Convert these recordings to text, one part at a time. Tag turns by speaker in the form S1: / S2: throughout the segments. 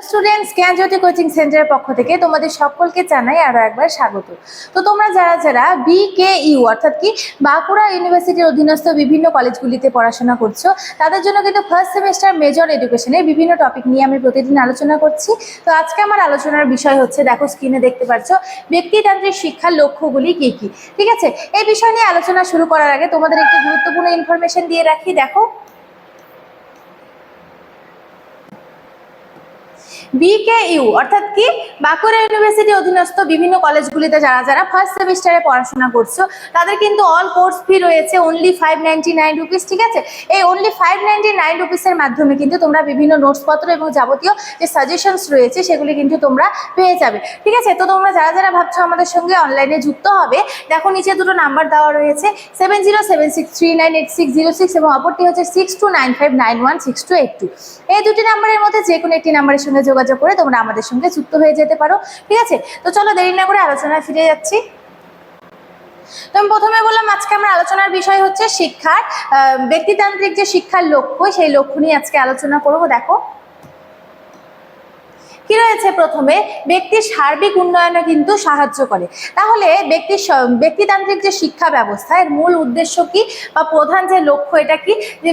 S1: Students জ্ঞানজ্যোতি coaching সেন্টারের পক্ষ থেকে তোমাদের সকলকে জানাই আরও একবার স্বাগত। তো তোমরা যারা যারা বি কে ইউ অর্থাৎ কি বাঁকুড়া ইউনিভার্সিটির অধীনস্থ বিভিন্ন কলেজগুলিতে পড়াশোনা করছ, তাদের জন্য কিন্তু ফার্স্ট সেমিস্টার মেজর এডুকেশনের বিভিন্ন টপিক নিয়ে আমি প্রতিদিন আলোচনা করছি। তো আজকে আমার আলোচনার বিষয় হচ্ছে, দেখো স্ক্রিনে দেখতে পাচ্ছ ব্যক্তিতান্ত্রিক শিক্ষার লক্ষ্যগুলি কি কি? ঠিক আছে? এই বিষয় নিয়ে আলোচনা শুরু করার আগে তোমাদের একটি গুরুত্বপূর্ণ ইনফরমেশন দিয়ে রাখি, দেখো। বিকেইউ অর্থাৎ কি? বাঁকুড়া ইউনিভার্সিটি অধীনস্থ বিভিন্ন কলেজগুলিতে যারা যারা ফার্স্ট সেমিস্টারে পড়াশোনা করছ, তাদের কিন্তু অল কোর্স ফি রয়েছে only five ninety nine rupees ঠিক আছে? এই অনলি ফাইভ নাইনটি নাইন রুপিসের মাধ্যমে কিন্তু তোমরা বিভিন্ন নোটসপত্র এবং যাবতীয় যে সাজেশনস রয়েছে, সেগুলি কিন্তু তোমরা পেয়ে যাবে। ঠিক আছে? তো তোমরা যারা যারা ভাবছ আমাদের সঙ্গে অনলাইনে যুক্ত হবে, দেখো নিচে দুটো নাম্বার দেওয়া রয়েছে seven zero seven six three nine eight six zero six এবং অপরটি হচ্ছে six two nine five nine one six two eight two এই দুটি নাম্বারের মধ্যে যে কোনো একটি নাম্বারের সঙ্গে যোগাযোগ করে তোমরা আমাদের সঙ্গে যুক্ত হয়ে যেতে পারো, ঠিক আছে? তো চলো দেরি না করে আলোচনায় ফিরে যাচ্ছি। তো আমি প্রথমে বললাম, আজকে আমরা আলোচনার বিষয় হচ্ছে শিক্ষার ব্যক্তিতান্ত্রিক যে শিক্ষার লক্ষ্য, সেই লক্ষ্য নিয়ে আজকে আলোচনা করব। দেখো কি রয়েছে প্রথমে? ব্যক্তির সার্বিক উন্নয়নে কিন্তু সাহায্য করে। তাহলে ব্যক্তির ব্যক্তিতান্ত্রিক যে শিক্ষা ব্যবস্থা, এর মূল উদ্দেশ্য কি? বা প্রধান যে লক্ষ্য এটা কি? যে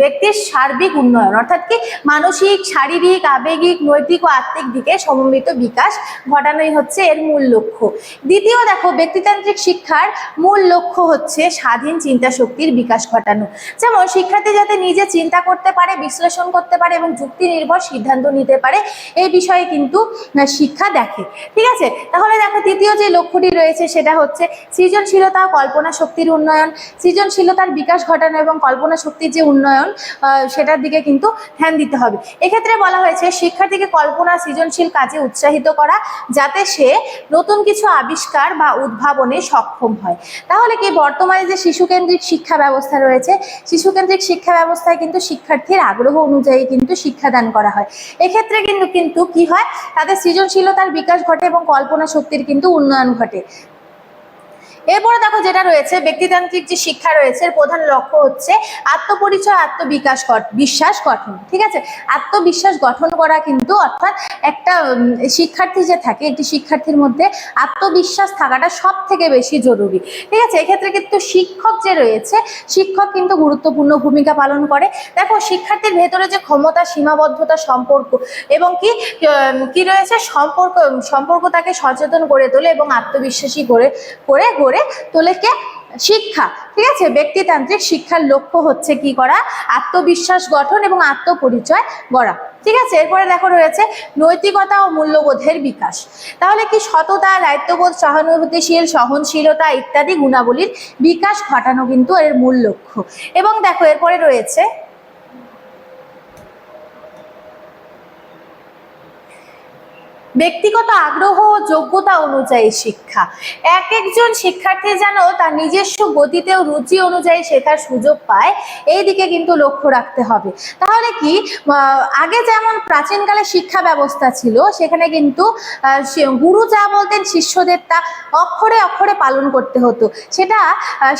S1: ব্যক্তির সার্বিক উন্নয়ন, অর্থাৎ কি মানসিক, শারীরিক, আবেগিক, নৈতিক ও আত্মিক দিকে সমন্বিত বিকাশ ঘটানোই হচ্ছে এর মূল লক্ষ্য। দ্বিতীয় দেখো, ব্যক্তিতান্ত্রিক শিক্ষার মূল লক্ষ্য হচ্ছে স্বাধীন চিন্তা শক্তির বিকাশ ঘটানো। যেমন শিক্ষার্থী যাতে নিজে চিন্তা করতে পারে, বিশ্লেষণ করতে পারে এবং যুক্তি নির্ভর সিদ্ধান্ত নিতে পারে, এই বিষয়ে কিন্তু শিক্ষা দেখে। ঠিক আছে? তাহলে দেখো তৃতীয় যে লক্ষ্যটি রয়েছে সেটা হচ্ছে সৃজনশীলতা, কল্পনা শক্তির উন্নয়ন। সৃজনশীলতার বিকাশ ঘটানো এবং কল্পনা শক্তির যে উন্নয়ন সেটার দিকে কিন্তু ধ্যান দিতে হবে। এক্ষেত্রে বলা হয়েছে শিক্ষার্থীকে কল্পনা, সৃজনশীল কাজে উৎসাহিত করা যাতে সে নতুন কিছু আবিষ্কার বা উদ্ভাবনে সক্ষম হয়। তাহলে কি বর্তমানে যে শিশুকেন্দ্রিক শিক্ষা ব্যবস্থা রয়েছে, শিশুকেন্দ্রিক শিক্ষা ব্যবস্থায় কিন্তু শিক্ষার্থীর আগ্রহ অনুযায়ী কিন্তু শিক্ষাদান করা হয়। এক্ষেত্রে কিন্তু কিন্তু কি হয়? তাদের সৃজনশীলতার বিকাশ ঘটে এবং কল্পনা শক্তির কিন্তু উন্নয়ন ঘটে। এরপরে দেখো যেটা রয়েছে, ব্যক্তিতান্ত্রিক যে শিক্ষা রয়েছে প্রধান লক্ষ্য হচ্ছে আত্মপরিচয়, আত্মবিকাশ বিশ্বাস গঠন, ঠিক আছে? আত্মবিশ্বাস গঠন করা কিন্তু অর্থাৎ একটা শিক্ষার্থী যে থাকে, একটি শিক্ষার্থীর মধ্যে আত্মবিশ্বাস থাকাটা সব থেকে বেশি জরুরি, ঠিক আছে? এক্ষেত্রে কিন্তু শিক্ষক যে রয়েছে, শিক্ষক কিন্তু গুরুত্বপূর্ণ ভূমিকা পালন করে। দেখো, শিক্ষার্থীর ভেতরে যে ক্ষমতা, সীমাবদ্ধতা, সম্পর্ক এবং কি কি রয়েছে? সম্পর্ক সম্পর্ক তাকে সচেতন করে তোলে এবং আত্মবিশ্বাসী করে করে তোলে কে শিক্ষা, ঠিক আছে? ব্যক্তিতান্ত্রিক শিক্ষার লক্ষ্য হচ্ছে কি করা? আত্মবিশ্বাস গঠন এবং আত্মপরিচয় গড়া, ঠিক আছে? এরপরে দেখো রয়েছে নৈতিকতা ও মূল্যবোধের বিকাশ। তাহলে কি সততা, দায়িত্ববোধ, সহানুভূতিশীল, সহনশীলতা ইত্যাদি গুণাবলীর বিকাশ ঘটানো কিন্তু এর মূল লক্ষ্য। এবং দেখো এরপরে রয়েছে ব্যক্তিগত আগ্রহ ও যোগ্যতা অনুযায়ী শিক্ষা। এক একজন শিক্ষার্থী যেন তার নিজস্ব গতিতে ও রুচি অনুযায়ী শেখার সুযোগ পায়, এই দিকে কিন্তু লক্ষ্য রাখতে হবে। তাহলে কি আগে যেমন প্রাচীনকালে শিক্ষা ব্যবস্থা ছিল, সেখানে কিন্তু গুরু যা বলতেন শিষ্যদের তা অক্ষরে অক্ষরে পালন করতে হতো। সেটা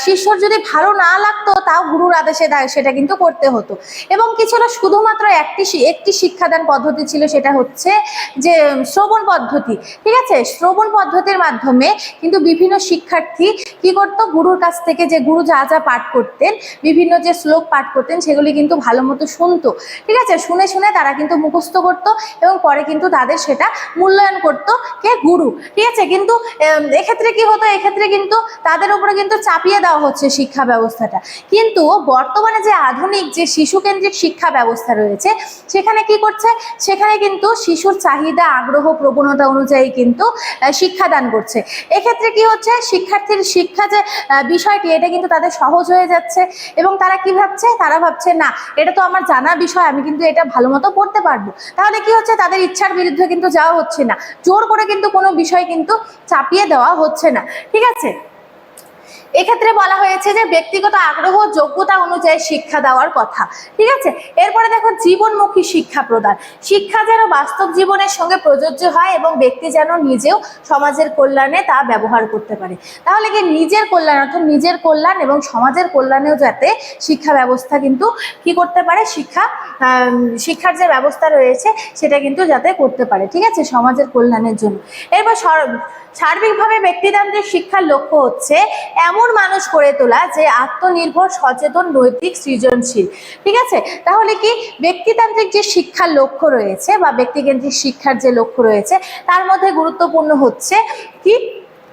S1: শিষ্যর যদি ভালো না লাগতো, তাও গুরুর আদেশে সেটা কিন্তু করতে হতো। এবং কি ছিল, শুধুমাত্র একটি একটি শিক্ষাদান পদ্ধতি ছিল, সেটা হচ্ছে যে শ্রবণ পদ্ধতি, ঠিক আছে? শ্রবণ পদ্ধতির মাধ্যমে কিন্তু বিভিন্ন শিক্ষার্থী কি করতো? গুরুর কাছ থেকে যে গুরু যা যা পাঠ করতেন, বিভিন্ন যে শ্লোক পাঠ করতেন, সেগুলি কিন্তু ভালো মতো শুনতো, ঠিক আছে? শুনে শুনে তারা কিন্তু মুখস্থ করতো এবং পরে কিন্তু তাদের সেটা মূল্যায়ন করতো কে? গুরু, ঠিক আছে? কিন্তু এক্ষেত্রে কি হতো? এক্ষেত্রে কিন্তু তাদের উপরে কিন্তু চাপিয়ে দেওয়া হচ্ছে শিক্ষা ব্যবস্থাটা। কিন্তু বর্তমানে যে আধুনিক যে শিশু কেন্দ্রিক শিক্ষা ব্যবস্থা রয়েছে, সেখানে কি করছে? সেখানে কিন্তু শিশুর চাহিদা, আগ্রহ প্রবণতা অনুযায়ী কিন্তু শিক্ষাদান করছে। এক্ষেত্রে কি হচ্ছে? শিক্ষার্থীর শিক্ষা যে বিষয়টি, এটা কিন্তু তাদের সহজ হয়ে যাচ্ছে। এবং তারা কি ভাবছে? তারা ভাবছে, না, এটা তো আমার জানা বিষয়, আমি কিন্তু এটা ভালো মতো পড়তে পারব। তাহলে কি হচ্ছে? তাদের ইচ্ছার বিরুদ্ধে কিন্তু যাওয়া হচ্ছে না। জোর করে কিন্তু কোনো বিষয় কিন্তু চাপিয়ে দেওয়া হচ্ছে না। ঠিক আছে? এক্ষেত্রে বলা হয়েছে যে ব্যক্তিগত আগ্রহ যোগ্যতা অনুযায়ী শিক্ষা দেওয়ার কথা। ঠিক আছে? এরপরে দেখো, জীবনমুখী শিক্ষা প্রদান। শিক্ষা যেন বাস্তব জীবনের সঙ্গে প্রযোজ্য হয় এবং ব্যক্তি যেন নিজেও সমাজের কল্যাণে তা ব্যবহার করতে পারে। তাহলে কি নিজের কল্যাণ অর্থাৎ নিজের কল্যাণ এবং সমাজের কল্যাণেও যাতে শিক্ষা ব্যবস্থা কিন্তু কি করতে পারে? শিক্ষা শিক্ষার যে ব্যবস্থা রয়েছে সেটা কিন্তু যাতে করতে পারে। ঠিক আছে? সমাজের কল্যাণের জন্য। এরপর সার্বিকভাবে ব্যক্তিতান্ত্রিক শিক্ষার লক্ষ্য হচ্ছে এমন মানুষ করে তোলা যে আত্মনির্ভর সচেতন নৈতিক সৃজনশীল। ঠিক আছে? তাহলে কি ব্যক্তিতান্ত্রিক যে শিক্ষার লক্ষ্য রয়েছে বা ব্যক্তিকেন্দ্রিক শিক্ষার যে লক্ষ্য রয়েছে তার মধ্যে গুরুত্বপূর্ণ হচ্ছে কি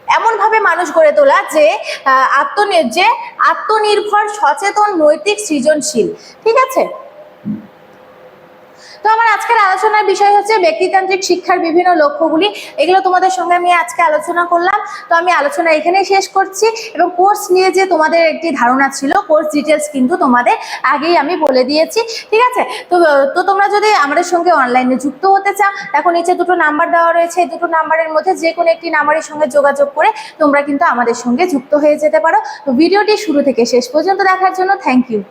S1: এমনভাবে মানুষ গড়ে তোলা যে আহ, যে আত্মনির্ভর সচেতন নৈতিক সৃজনশীল। ঠিক আছে? তো আমার আজকের আলোচনার বিষয় হচ্ছে ব্যক্তিতান্ত্রিক শিক্ষার বিভিন্ন লক্ষ্যগুলি। এগুলো তোমাদের সঙ্গে আমি আজকে আলোচনা করলাম। তো আমি আলোচনা এখানেই শেষ করছি এবং কোর্স নিয়ে যে তোমাদের একটি ধারণা ছিল কোর্স ডিটেলস কিন্তু তোমাদের আগেই আমি বলে দিয়েছি, ঠিক আছে? তো তো তোমরা যদি আমাদের সঙ্গে অনলাইনে যুক্ত হতে চাও এখন নিচে দুটো নাম্বার দেওয়া রয়েছে। এই দুটো নাম্বারের মধ্যে যে কোনো একটি নাম্বারের সঙ্গে যোগাযোগ করে তোমরা কিন্তু আমাদের সঙ্গে যুক্ত হয়ে যেতে পারো। তো ভিডিওটি শুরু থেকে শেষ পর্যন্ত দেখার জন্য থ্যাংক ইউ